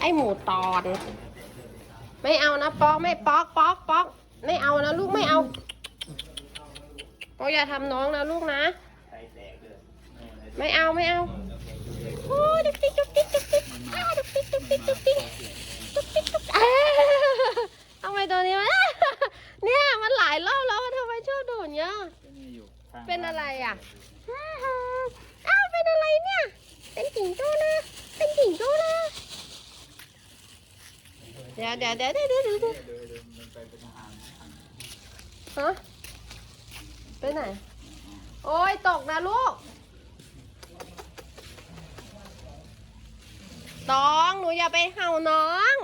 ไอหมูตอน ไม่เอานะป๊อกไม่ป๊อกป๊อกป๊อกไม่เอานะลูกไม่เอาป๊อกอย่าทำน้องนะลูกนะ ไม่เอาไม่เอาโอ้ดุกดิกดุกดิกดุกดิกอ้าดุกดิกดุกดิกดุกดิกดุกดิกดุกอ้าทำไมตัวนี้มันเนี่ยมันหลายรอบแล้วทำไมชอบโดนเยอะเป็นอะไรอะอ้า นอะไรเนี่ย เป็นสิงโตนะ เป็นสิงโตนะ เดี๋ยวเดี๋ยวเดี๋ยวเดี๋ยวเดี๋ยวเดี๋ยวฮะไปไหน โอ้ยตกนะลูก น้องหนูอย่าไปเห่าน้อง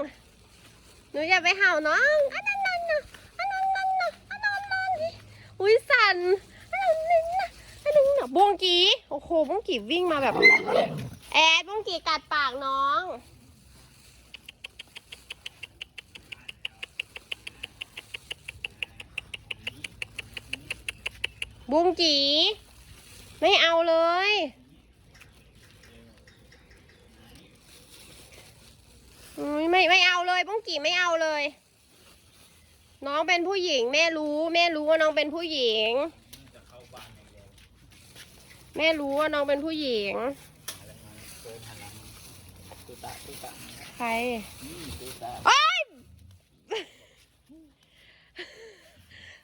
หนูอย่าไปเห่าน้องอันนั้นนั่นนะอันนั้นนั่นนะอันนั้นนั่นนี่อุ้ยสั่นอันนั้นนั่นนะอันนั้นน่ะ บวงกีโอ้โหบวงกีวิ่งมาแบบ แอดบวงกีกัดปากน้องบุ้งจีไม่เอาเลยอุ๊ยไม่ไม่เอาเลยบุ้งจีไม่เอาเลย น้องเป็นผู้หญิง แม่รู้ แม่รู้ว่าน้องเป็นผู้หญิง แม่รู้ว่าน้องเป็นผู้หญิง ใครโอ๊ย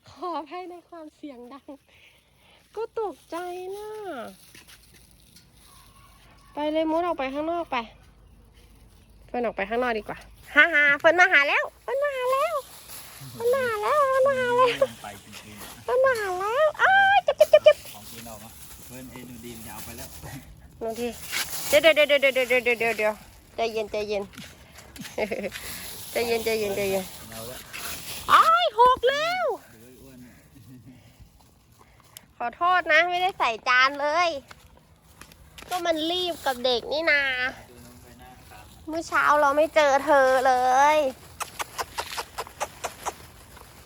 ขออภัยในความเสียงดัง ก็ตกใจนะไปเลยมุดออกไปข้างนอกไป เฟิร์นออกไปข้างนอกดีกว่าฮ่าฮ่าเฟิร์นมาหาแล้ว เฟิร์นมาหาแล้วเฟิร์นมาหาแล้วเฟิร์นมาหาแล้วเฟิร์นมาหาแล้วอ้าวจ็บจ็บจ็บจ็บของกินออกมา เพื่อนเอ็นดูดีมจะเอาไปแล้วลงทีเดี๋ยวเดี๋ยวเดี๋ยวเดี๋ยวเดี๋ยวเดี๋ยวเดี๋ยวใจเย็นใจเย็นใจเย็นใจเย็นใจเย็นเอาละไอ้หกแล้วขอโทษนะไม่ได้ใส่จานเลย ก็มันรีบกับเด็กนี่นาเมื่อเช้าเราไม่เจอเธอเลย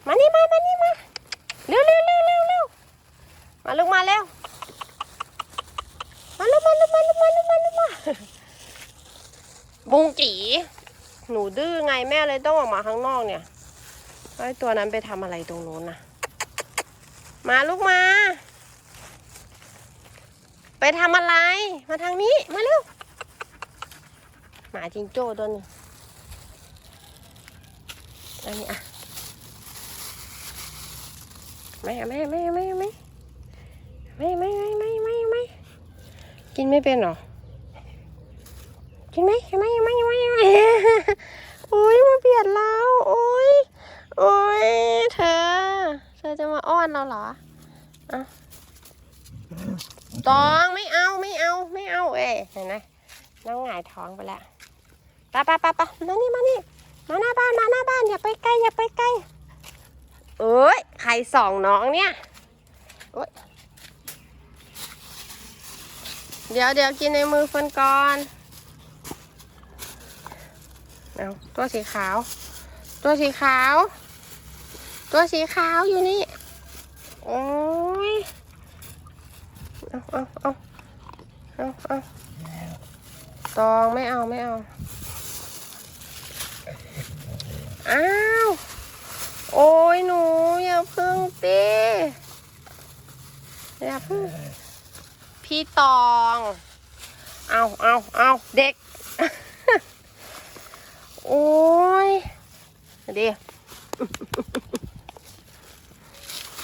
มานี่มามานี่มาเร็วเร็วเร็วเร็วมาลูกมาเร็ว มาแล้วมาแล้วมาแล้วมาแล้วมาล้มาบุงกีหนูดื้อไงแม่เลยต้องออกมาข้างนอกเนี่ยไอตัวนั้นไปทำอะไรตรงโน้นน่ะ มาลูกมา ไปทำอะไร มาทางนี้ มาเร็ว หมาจิงโจ้ตัวนี้อันนี้อะไม่ไม่ไม่ไม่ไม่ไม่แม่ กินไม่เป็นหรอ กินไหมไม่ไม่ไม่ไม่โอ้ยมาเบียดเราโอ้ยโอ้ยเธอ เธอจะมาอ้อนเราเหรออะตองไม่เอาไม่เอาไม่เอาเอ้ยเห็นไหมน้องหงายท้องไปแล้วปไปไปไปะมานี่มานี่มาหน้าบ้านมาหน้าบ้านอย่าไปใกล้อย่าไปใกล้เอ้ยใครส่องน้องเนี่ยโอ้ย เดี๋ยวเดี๋ยวกินในมือเฟิร์นก่อนเอาตัวสีขาว ตัวสีขาว ตัวสีขาวอยู่นี่ โอ้ย เอาเอาเอาเอาเอาตองไม่เอาไม่เอา อ้าว โอ้ยหนูอย่าพึ่งตีอย่าพึ่ง พี่ตอง เอาเอาเอาเด็ก โอ้ยเดี๋ยว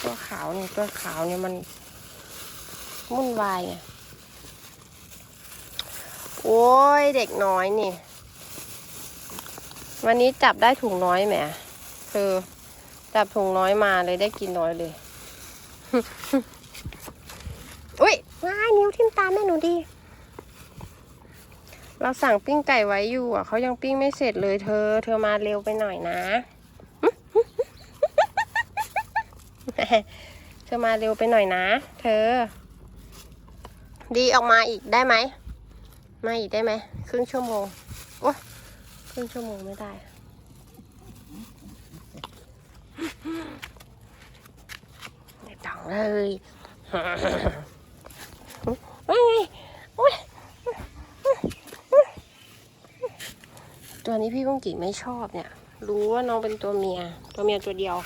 ตัวขาวเนี่ยตัวขาวเนี่ยมันวุ่นวายไงโอ้ยเด็กน้อยนี่ วันนี้จับได้ถุงน้อยแหมคือจับถุงน้อยมาเลยได้กินน้อยเลยอุ้ยว้าย นิ้วทิ่มตาแม่หนูดี เราสั่งปิ้งไก่ไว้อยู่อะเขายังปิ้งไม่เสร็จเลยเธอ เธอมาเร็วไปหน่อยนะ เธอมาเร็วไปหน่อยนะ เธอ ดีออกมาอีกได้ไหม มาอีกได้ไหมครึ่งชั่วโมงโอ้ยครึ่งชั่วโมงไม่ได้ไม่ต้องเลย ตัวนี้พี่กุ้งกิ่งไม่ชอบเนี่ย รู้ว่าน้องเป็นตัวเมีย ตัวเมียตัวเดียว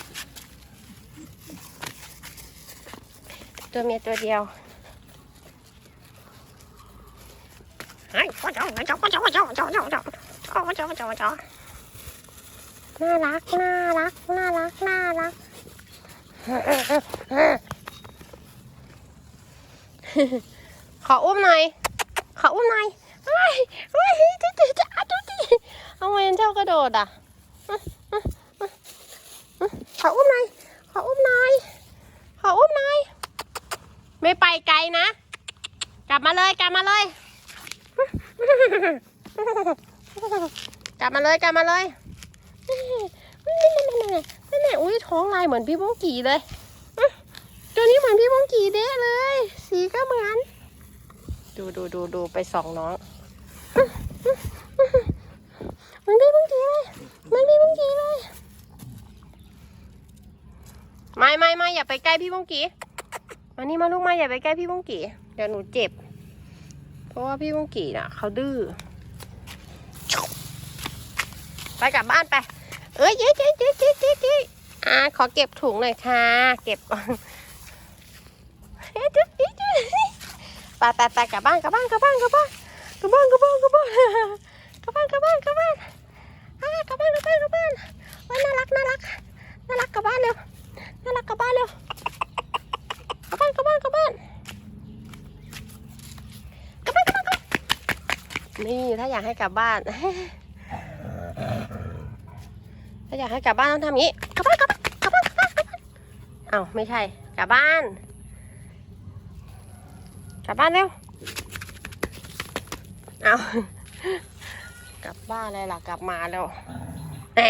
ตัวเมียตัวเดียวเฮ้ยว้าวว้าวว้าวว้าวว้าวว้าวว้าวว้าวว้าวว้าวว้าวว้าวว้าวว้าวน่ารักน่ารักน่ารักน่ารักขออุ้มหน่อยขออุ้มหน่อย เฮ้ยเฮ้ยจิ๊ดจิ๊ดจิ๊ดจิ๊ดจิ๊ดเอาไงเจ้ากระโดดอะขออุ้มหน่อยขออุ้มหน่อยขออุ้มหน่อยไม่ไปไกลนะ กลับมาเลยกลับมาเลย กลับมาเลยกลับมาเลยนั่นแหละอุ้ยท้องลายเหมือนพี่โมงกีเลยตัวนี้เหมือนพี่โมงกีเด้เลย สีก็เหมือน ดูดูดูดูไปส่องน้อง มันพี่โมงกีเลยเหมันพี่โมงกีเลยไม่ไม่ไม่อย่าไปใกล้พี่โมงกีมานี่มาลูกมาอย่าไปใกล้พี่โมงกีเดี๋ยวหนูเจ็บ เพราะว่าพี่โมงกีน่ะเขาดื้อไปกลับบ้านไป เอ้ยเจ๊เจ๊เจ๊เจ๊เจ๊เจ๊อ่าขอเก็บถุงหน่อยค่ะ เก็บก่อนเอ๊ะจุ๊ดจิ๊ดจุ๊ดไปไปไปกลับบ้านกลับบ้านกลับบ้านกลับบ้าน กลับบ้านกลับบ้านกลับบ้านกลับบ้านกลับบ้านกลับบ้านอ่ากลับบ้านกลับบ้านกลับบ้านว่าน่ารักน่ารักน่ารักกลับบ้านเร็วน่ารักกลับบ้านเร็วกลับบ้านกลับบ้านกลับบ้านกลับบ้านกลับบ้านนี่ถ้าอยากให้กลับบ้าน ถ้าอยากให้กลับบ้านต้องทำอย่างนี้กลับบ้านกลับบ้านกลับบ้านกลับบ้านกลับบ้านอ้าไม่ใช่กลับบ้าน กลับบ้านเร็ว เอากลับบ้านเลยล่ะกลับมาแล้วแหม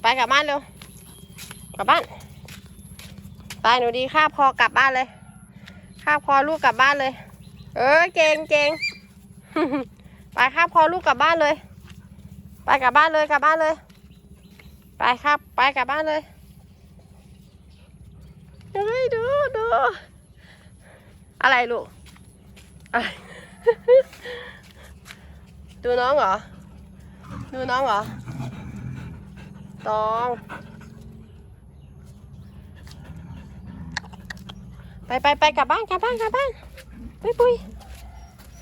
ไปกลับบ้านเร็วกลับบ้านไปหนูดีข้าพอกลับบ้านเลยข้าพอลูกกลับบ้านเลย เออเก่งเก่งไปข้าพอลูกกลับบ้านเลย ไปกลับบ้านเลยกลับบ้านเลย ไปครับไปกลับบ้านเลยเฮ้ยดูดูอะไรลูกอะไร ดูน้องเหรอ ดูน้องเหรอ ตอง ไปไปไปกลับบ้านกลับบ้านกลับบ้านปุ้ยปุ้ย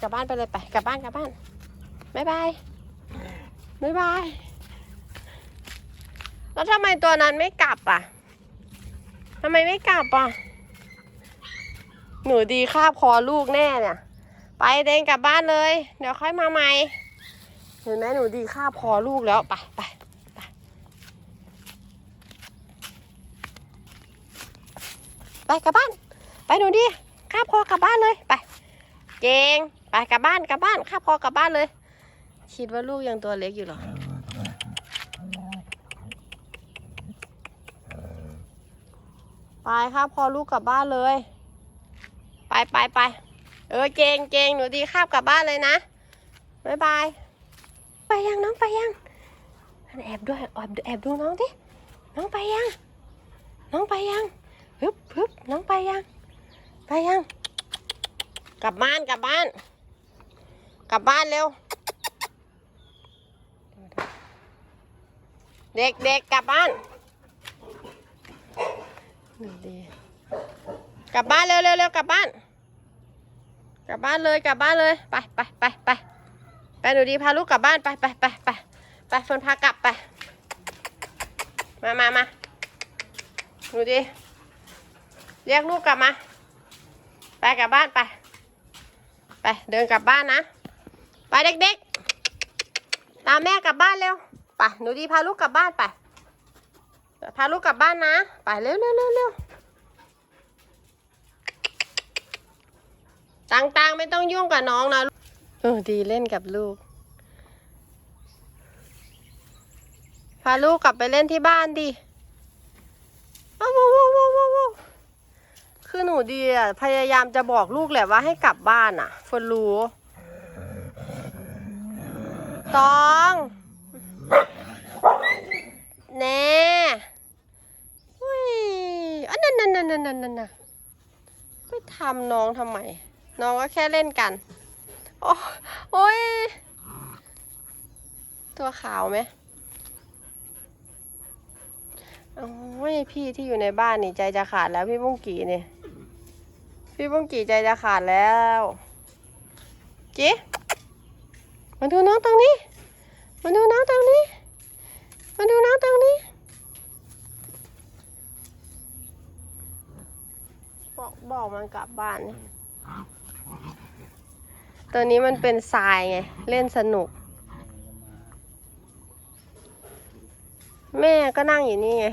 กลับบ้านไปเลยไปกลับบ้านกลับบ้านบายบายบายบาย แล้วทำไมตัวนั้นไม่กลับอะทำไมไม่กลับอะ หนูดีคาบคอลูกแน่เนี่ย ไปเดงกลับบ้านเลย เดี๋ยวค่อยมาใหม่ เห็นไหมหนูดีคาบคอลูกแล้ว ไปไปไปไปกลับบ้าน ไปหนูดีคาบคอกลับบ้านเลยไป เก่งไปกลับบ้านกลับบ้านคาบคอกลับบ้านเลย คิดว่าลูกยังตัวเล็กอยู่หรอไปครับพอลูกกลับบ้านเลย ไปไปไป เออเจงเจงหนูดีข้าบกลับบ้านเลยนะบายบาย ไปยังน้องไปยังแอบด้วยแอบแอบดูน้องดิ น้องไปยัง น้องไปยังฮึบฮึบน้องไปยัง ไปยัง กลับบ้านกลับบ้าน กลับบ้านเร็ว เด็กเด็กกลับบ้านดีกลับบ้านเร็วเร็วเร็วกลับบ้าน ลับบ้านเลยกลับบ้านเลยไปไปไปไปไปหนูดีพาลูกกลับบ้านไปไปไปไปไปเฟิร์นพากลับไป มามามาหนูดีเรียกลูกกลับมา ไปกลับบ้านไป ไปเดินกลับบ้านนะ ไปเด็กๆ ตามแม่กลับบ้านเร็วไปหนูดีพาลูกกลับบ้านไปพาลูกกลับบ้านนะ ไปเร็วเร็วเร็วเร็ว ตังตังไม่ต้องยุ่งกับน้องนะเออดีเล่นกับลูก พาลูกกลับไปเล่นที่บ้านดิอ้าววู้วู้วู้วู้วู้คือหนูดีอะพยายามจะบอกลูกแหละว่าให้กลับบ้านอะเฟิร์นรู้ตองแน่อุ้ยอันนั้นนั่นนั่นนั่นนั่นนั่นไปทำน้องทำไม น้องก็แค่เล่นกัน โอ้โอ้ยตัวขาวไหมโอ้ยพี่ที่อยู่ในบ้านนี่ใจจะขาดแล้วพี่บุ้งกี่เนี่ย พี่บุ้งกี่ใจจะขาดแล้วจีมาดูน้องตรงนี้ มาดูน้องตรงนี้ มาดูน้องตรงนี้ บอกบอกมันกลับบ้านนี่ ตัวนี้มันเป็นทรายไง เล่นสนุก แม่ก็นั่งอยู่นี่ไง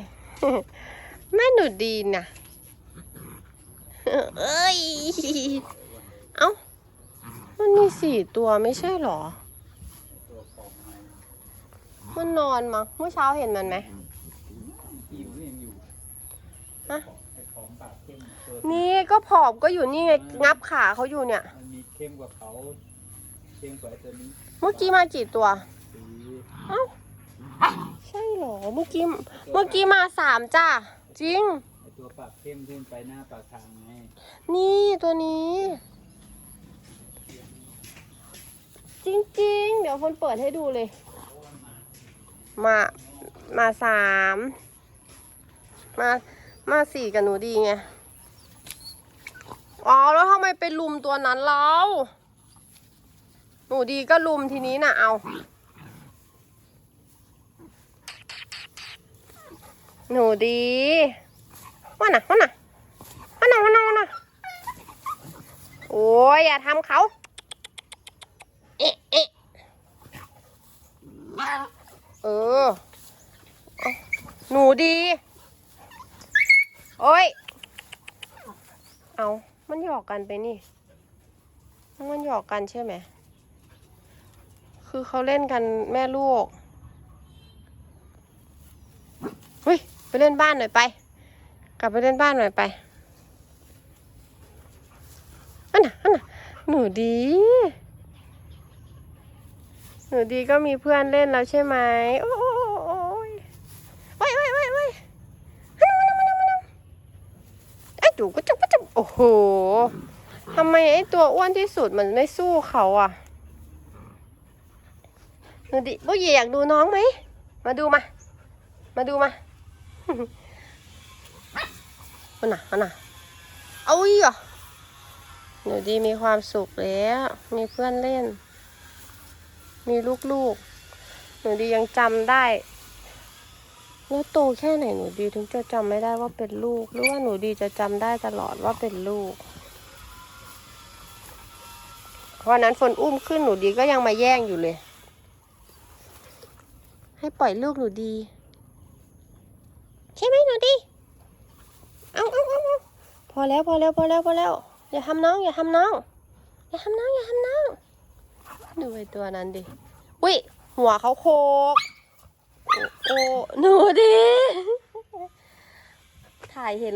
แม่หนูดีน่ะเอ้ย เอ้า มันมีสี่ตัวไม่ใช่หรอ มันนอนมั้งเมื่อเช้าเห็นมันไหมฮะนี่ก็ผอมก็อยู่นี่ไง งับขาเขาอยู่เนี่ย เข้มกว่าเขาเข้มกว่าไอ้ตัวนี้เมื่อกี้มากี่ตัว สีเอ้า ใช่เหรอ เมื่อกี้ เมื่อกี้มาสามจ้าจริง ไอ้ตัวปากเข้มที่มันไปหน้าปากทางไงนี่ตัวนี้ จริงๆ เดี๋ยวคนเปิดให้ดูเลย มา มาสาม มา มาสี่กับหนูดีไง อ๋อแล้วทำไมไปลุมตัวนั้นเล่าหนูดีก็ลุมทีนี้นะเอาหนูดีว่าน่ะว่าน่ะว่าน่ะว่าน่ะว่าน่ะโอ้ยอย่าทำเขาเอ๊ะเอ๊ะเออหนูดี โอ้ย เอา มันหยอกกันไปนี่ มันหยอกกันใช่ไหม คือเขาเล่นกันแม่ลูกเฮ้ยไปเล่นบ้านหน่อยไป กลับไปเล่นบ้านหน่อยไปอันน่ะอันน่ะหนูดี หนูดีก็มีเพื่อนเล่นแล้วใช่ไหมโอ้โอ้ยโอ้ยโอ้ยโอ้ยโอ้ยฮันมามามามาไอ้จูก็จุกก็จุก โอ้โหทำไมไอ้ตัวอ้วนที่สุดมันไม่สู้เขาอะหนูดีพวกเหยอยากดูน้องไหม มาดูมา มาดูมาอาน่ะอาน่ะเอาอีกเหรอหนูดีมีความสุขแล้ว มีเพื่อนเล่น มีลูกๆ หนูดียังจำได้ แล้วโตแค่ไหนหนูดีถึงจะจำไม่ได้ว่าเป็นลูก หรือว่าหนูดีจะจำได้ตลอดว่าเป็นลูกวันนั้นฝนอุ้มขึ้นหนูดีก็ยังมาแย่งอยู่เลย ให้ปล่อยลูกหนูดี ใช่ไหมหนูดีเอาเอาเอาเอาพอแล้วพอแล้วพอแล้วพอแล้วอย่าทำน้องอย่าทำน้องอย่าทำน้องอย่าทำน้องดูไอตัวนั้นดิวิหัวเขาโคก โอ้หนูดีถ่ายเห็น